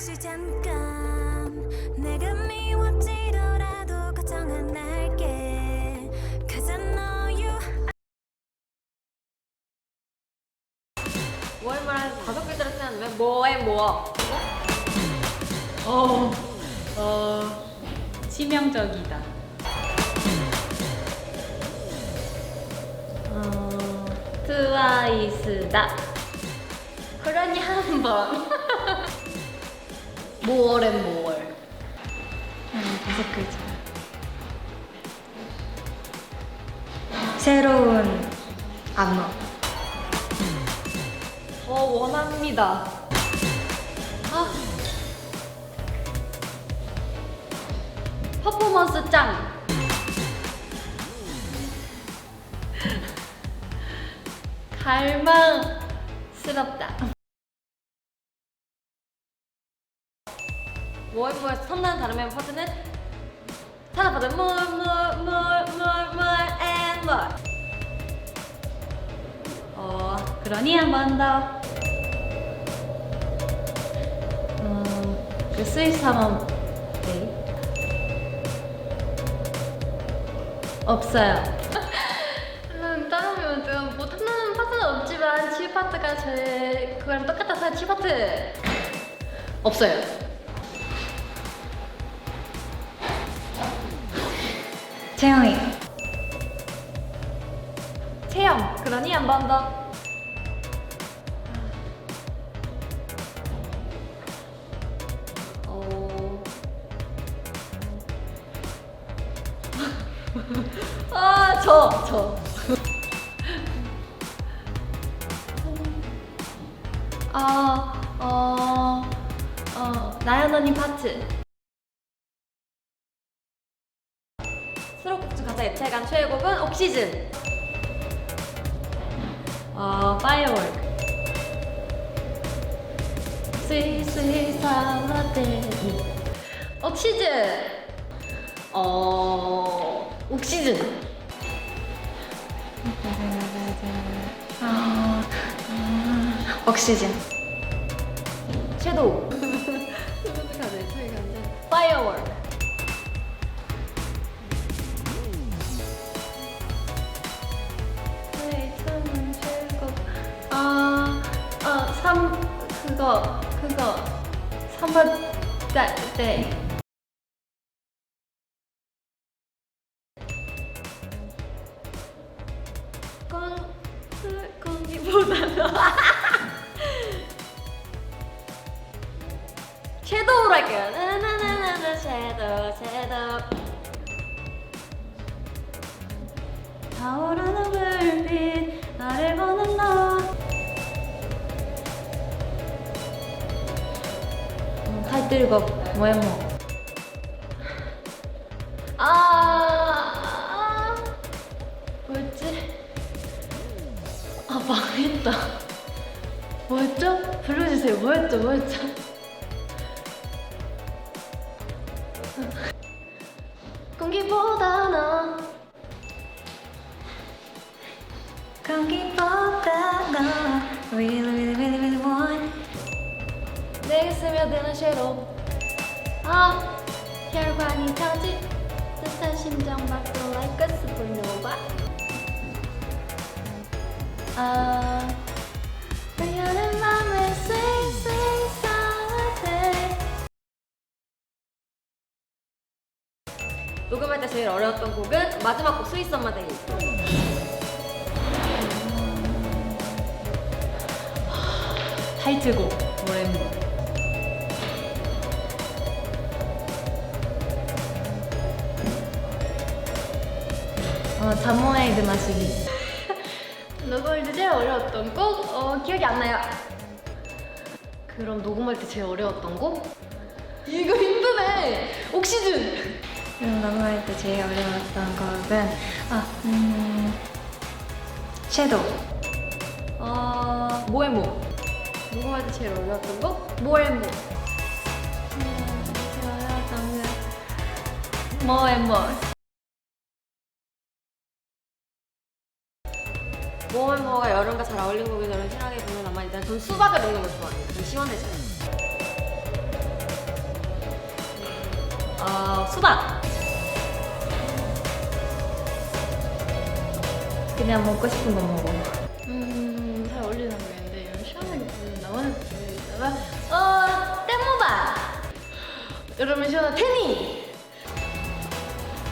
혹시 잠깐 내가 미워지더라도 걱정 안 할게 Cause I know you 뭐라 다섯 글자를 쓰는데 뭐에 뭐? 어, 어, 치명적이다. 어, 트와이스다. 그러니 한 번. 모월엔 모월. 음, 다섯 글자. 새로운 안무. 더 원합니다. 아. 퍼포먼스 짱. 갈망스럽다. 뭐에 뭐에서 선난 다르면 파트는 타나파드 뭘뭘뭘뭘뭘 and more. 어, 그러니 한 번 더. 음, 그 스위스 한번 네. 없어요. 음, 따라하면 좀 못하는 파트는 없지만 치 파트가 제 그거랑 똑같아서 치 파트 없어요. 채영이. 체험 그러니 한 번 더. 어. 아, 저, 저. 아, 어, 어, 나연 언니 파트. 중 가장 입체감 최애곡은 옥시즌. 어, 살라데 옥시즌. 어 옥시즌. 아, 아, 옥시즌. 섀도우 파이어월크 그거 그거. 3번 네, 네. 건, 그, 거기보다는. 섀도우로 할게요. 나나나나나 섀도우 섀도우. 타오르 음, 타이틀곡 뭐야 뭐 아, 뭐였지? 아 망했다 뭐였죠? 불러주세요 뭐였죠 뭐였죠? 스며드는 섀도우 아 혈관이 터질 듯한 심장 박도 like a supernova 아 미안한 맘에 sing sing Saturday 녹음할 때 제일 어려웠던 곡은 마지막 곡 스위스 엄마 데이 타이틀곡, 어, 잠모의 그 마시기. 녹음할 때 제일 어려웠던 곡? 어, 기억이 안 나요. 그럼 녹음할 때 제일 어려웠던 곡? 이거 힘드네. 옥시즌. 그럼 녹음할 때 제일 어려웠던 곡은 아, 음, 섀도우. 어, 모에모. 녹음할 때 제일 어려웠던 곡? 모에모. 제일 어려웠던 곡. 모에모. 모에모가 여름과 잘 어울리는 곡이 저는 실하게 보면 아마 일단 전 수박을 먹는 걸 좋아해요. 좀 시원해져요. 어, 수박. 그냥 먹고 싶은 거 먹어. 음, 잘 어울리는 모양인데 이런 시원하게 보이는 나만의 보이다가 어, 땡모바. 여러분 시원한 테니.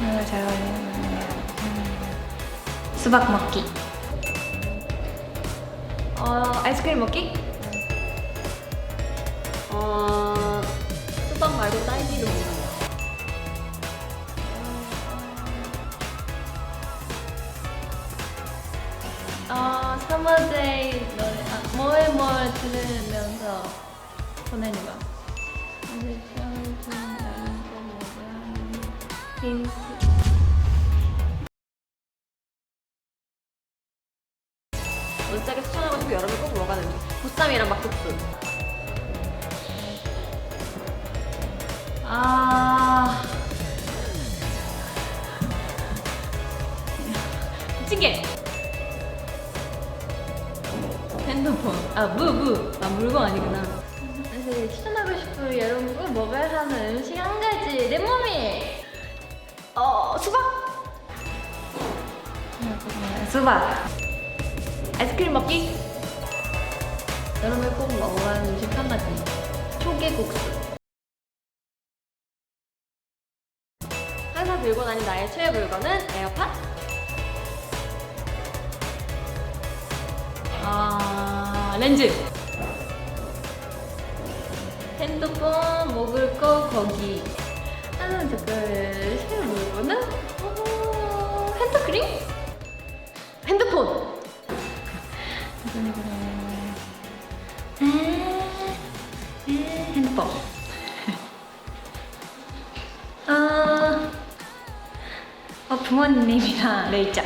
이거 잘 어울리는 수박 먹기. 어, 아이스크림 먹기? 어, 수박 말고 딸기도 먹는다. 어, 서머데이 노래 아, 뭐에 뭘 들으면서 보내는 거. 힌 보쌈이랑 막국수. 아. 찌개. 핸드폰. 아, 무, 무. 아, 물건 아니구나. 그래서 추천하고 싶은 여러분 꼭 먹어야 하는 음식 한 가지 내 몸이 어 수박 수박. 아이스크림 먹기. 여름에 꼭 먹어야 하는 음식 한 가지. 초계국수. 항상 들고 다니는 나의 최애 물건은 에어팟. 아, 렌즈. 핸드폰, 먹을 거, 거기. 하는 댓글 최애 물건은 어, 핸드크림 핸드폰 핸드폰. 어, 어 부모님이랑 레이자.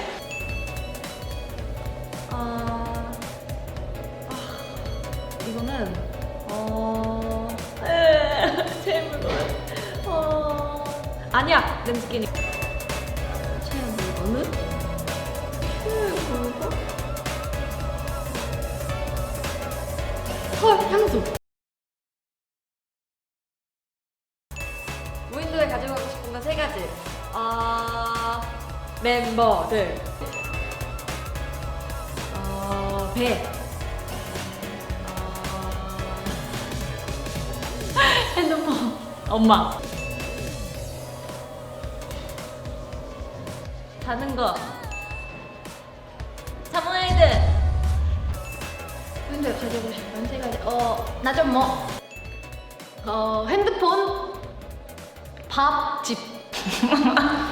아, 아, 이거는 어, 에, 제 물건. 어, 아니야, 냄새끼니. 멤버들. 어, 배. 어, 핸드폰. 엄마. 자는 거. 사모예드. 근데 가지고 싶은 세 가지 어 나 좀 뭐. 어 핸드폰 밥 집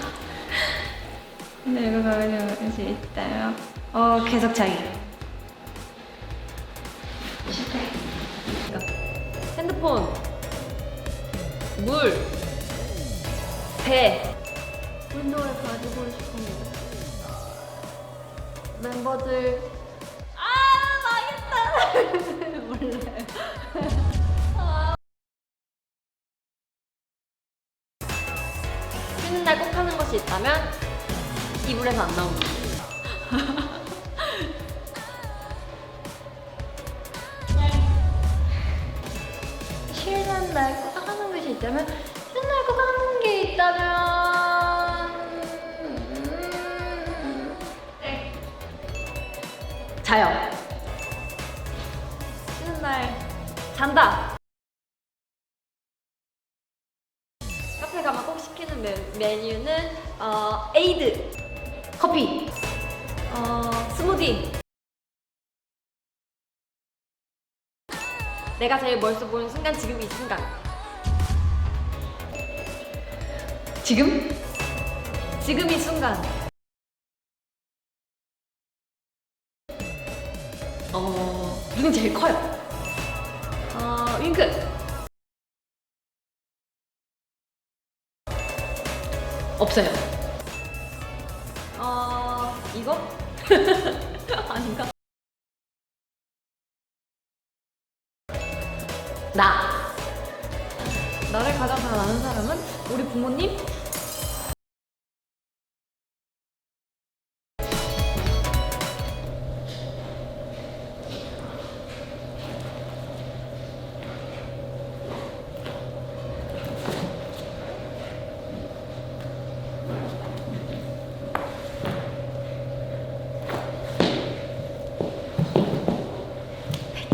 근데 이거 가지고 음식 있다요. 어 계속 자기. 핸드폰. 물. 배. 운동을 가지고 싶은 거. 멤버들. 아, 망했다. 몰라요. 아. 쉬는 날 꼭 하는 것이 있다면 이불에서 안 나오는 거. 쉬는 날꼭 하는 것이 있다면 쉬는 날꼭 하는 게 있다면 음, 자요. 쉬는 날 잔다. 카페 가면 꼭 시키는 메, 메뉴는 어, 에이드, 커피, 어, 스무디. 내가 제일 멋있어 보이는 순간 지금 이 순간. 지금 지금 이 순간. 어, 눈이 제일 커요. 어, 윙크. 없어요 아닌가? 나 나를 가장 잘 아는 사람은 우리 부모님?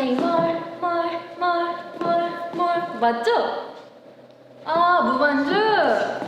say more, more, more, more, more. 맞죠? 아, 무반주.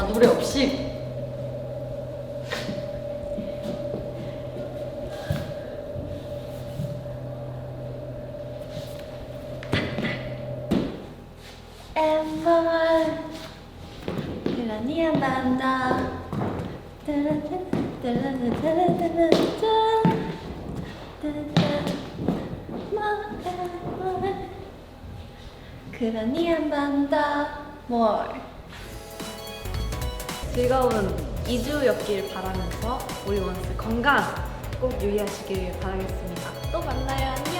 나 노래 없이. Everyone, 그러니야 난다. more. 즐거운 2주였길 바라면서 우리 원스 건강 꼭 유의하시길 바라겠습니다. 또 만나요. 안녕.